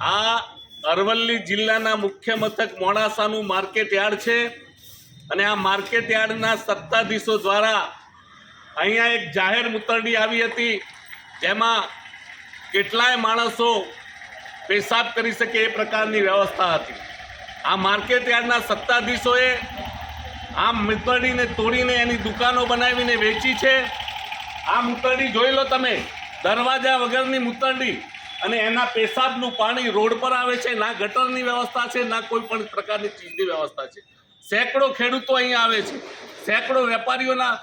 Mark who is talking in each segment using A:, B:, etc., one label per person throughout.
A: આ અરવલ્લી જિલ્લાના મુખ્ય મથક મોડાસાનું માર્કેટ યાર્ડ છે. અને આ માર્કેટ યાર્ડના સત્તાધીશો દ્વારા અહીંયા એક જાહેર મુતરડી આવી હતી. જેમાં કેટલાય માણસો પેશાબ કરી શકે એ પ્રકારની વ્યવસ્થા હતી. આ માર્કેટ યાર્ડના સત્તાધીશોએ આ મુતરડીને તોડીને એની દુકાનો બનાવીને વેચી છે. આ મુતરડી જોઈ લો તમે. દરવાજા વગરની મુતરડી. અને એના પેશાબનું પાણી રોડ પર આવે છે, ના ગટરની વ્યવસ્થા છે, ના કોઈ પણ પ્રકારની ચીજની વ્યવસ્થા છે. સેંકડો ખેડૂતો અહીં આવે છે, સેંકડો વેપારીઓના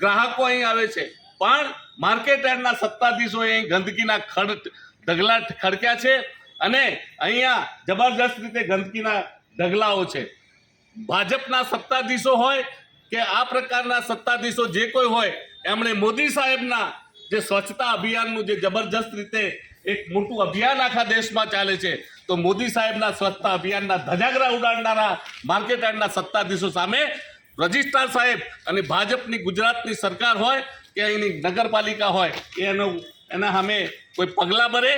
A: ગ્રાહકો અહીં આવે છે. પણ માર્કેટ યાર્ડના સત્તાધીશોએ અહીં ગંદકીના ખડ, ઢગલા ખડક્યા છે અને અહીંયા જબરજસ્ત રીતે ગંદકીના ઢગલાઓ છે. ભાજપના સત્તાધીશો હોય કે આ પ્રકારના સત્તાધીશો જે કોઈ હોય, એમણે મોદી સાહેબના જે સ્વચ્છતા અભિયાનનું જે જબરજસ્ત રીતે એક મોટું અભિયાન આખા દેશમાં ચાલે છે. તો મોદી સાહેબના સ્વચ્છતા અભિયાનના ધજાગરા ઉડાડનારા માર્કેટ સત્તાધીશો સામે રજિસ્ટ્રાર સાહેબ અને ભાજપની ગુજરાતની સરકાર હોય કે અહીંની નગરપાલિકા હોય એનો, એના સામે કોઈ પગલાં ભરે.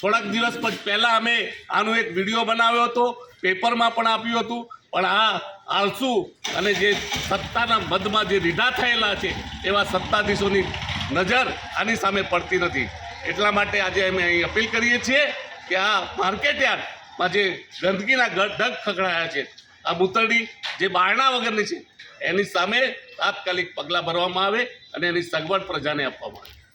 A: થોડાક દિવસ પછી પહેલાં અમે આનો એક વીડિયો બનાવ્યો હતો, પેપરમાં પણ આપ્યું હતું. પણ આ આળસુ અને જે સત્તાના મદમાં જે રીઢા થયેલા છે, એવા સત્તાધીશોની નજર આની સામે પડતી નથી. એટલા માટે આજે અમે અહીં અપીલ કરીએ છીએ કે આ માર્કેટ યાર્ડમાં જે ગંદકીના ઢગ ખખડાયા છે, આ મૂતરડી જે બારણા વગરની છે, એની સામે તાત્કાલિક પગલાં ભરવામાં આવે અને એની સગવડ પ્રજાને આપવામાં આવે.